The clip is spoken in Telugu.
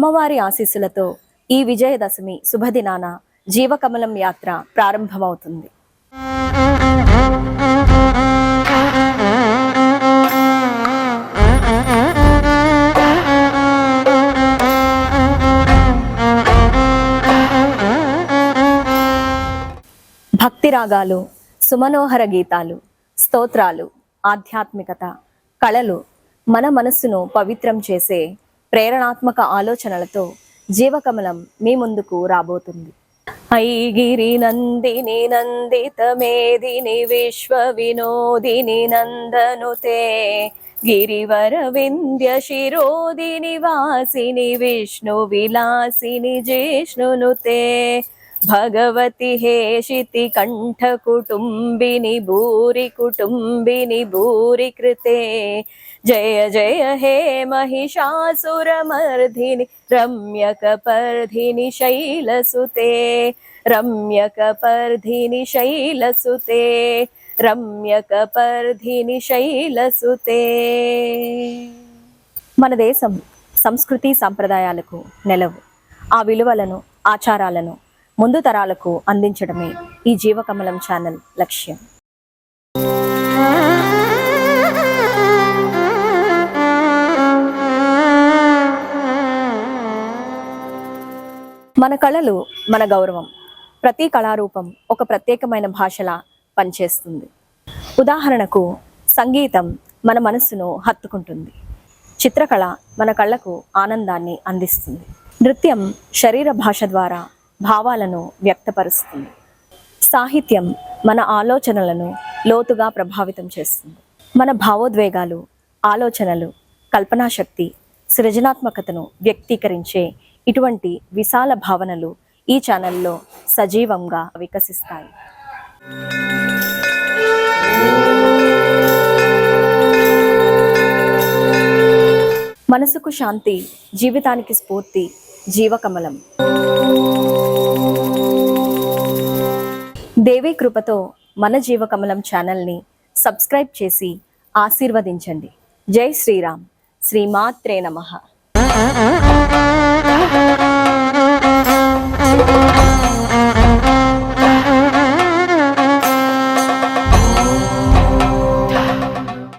అమ్మవారి ఆశీస్సులతో ఈ విజయదశమి శుభదినాన జీవకమలం యాత్ర ప్రారంభమవుతుంది. భక్తి రాగాలు సుమనోహర గీతాలు స్తోత్రాలు ఆధ్యాత్మికత కళలు మన మనస్సును పవిత్రం చేసే ప్రేరణాత్మక ఆలోచనలతో జీవకమలం మీ ముందుకు రాబోతుంది. ఐగిరి నందిని నందితమేదిని విశ్వ వినోదిని నందనుతే. గిరివర వింధ్య శిరోదిని వాసిని విష్ణు విలాసిని జిష్ణునుతే. భగవతి హేషితి కంఠ కుటుంబిని భూరి కుటుంబిని భూరి కృతే జయ జయ హే महिषासुरमर्धिनि रम्यकपर्धिनि शैलसुते रम्यकपर्धिनि शैलसुते రమ్యకపర్ధిని శైలసుతే మన దేశం సంస్కృతి సంప్రదాయాలకు నెలవు ఆ విలువలను ఆచారాలను ముందు తరాలకు అందించడమే ఈ జీవకమలం ఛానల్ లక్ష్యం. మన కళలు మన గౌరవం. ప్రతి కళారూపం ఒక ప్రత్యేకమైన భాషలా పనిచేస్తుంది. ఉదాహరణకు సంగీతం మన మనస్సును హత్తుకుంటుంది. చిత్రకళ మన కళ్ళకు ఆనందాన్ని అందిస్తుంది. నృత్యం శరీర భాష ద్వారా భావాలను వ్యక్తపరుస్తుంది. సాహిత్యం మన ఆలోచనలను లోతుగా ప్రభావితం చేస్తుంది. మన భావోద్వేగాలు ఆలోచనలు కల్పనాశక్తి సృజనాత్మకతను వ్యక్తీకరించే ఇటువంటి విశాల భావనలు ఈ ఛానల్లో సజీవంగా వికసిస్తాయి. మనసుకు శాంతి జీవితానికి స్ఫూర్తి జీవకమలం. కృపతో మన జీవకమలం ఛానల్ని సబ్స్క్రైబ్ చేసి ఆశీర్వదించండి. జై శ్రీరామ్. శ్రీమాత్రే నమః.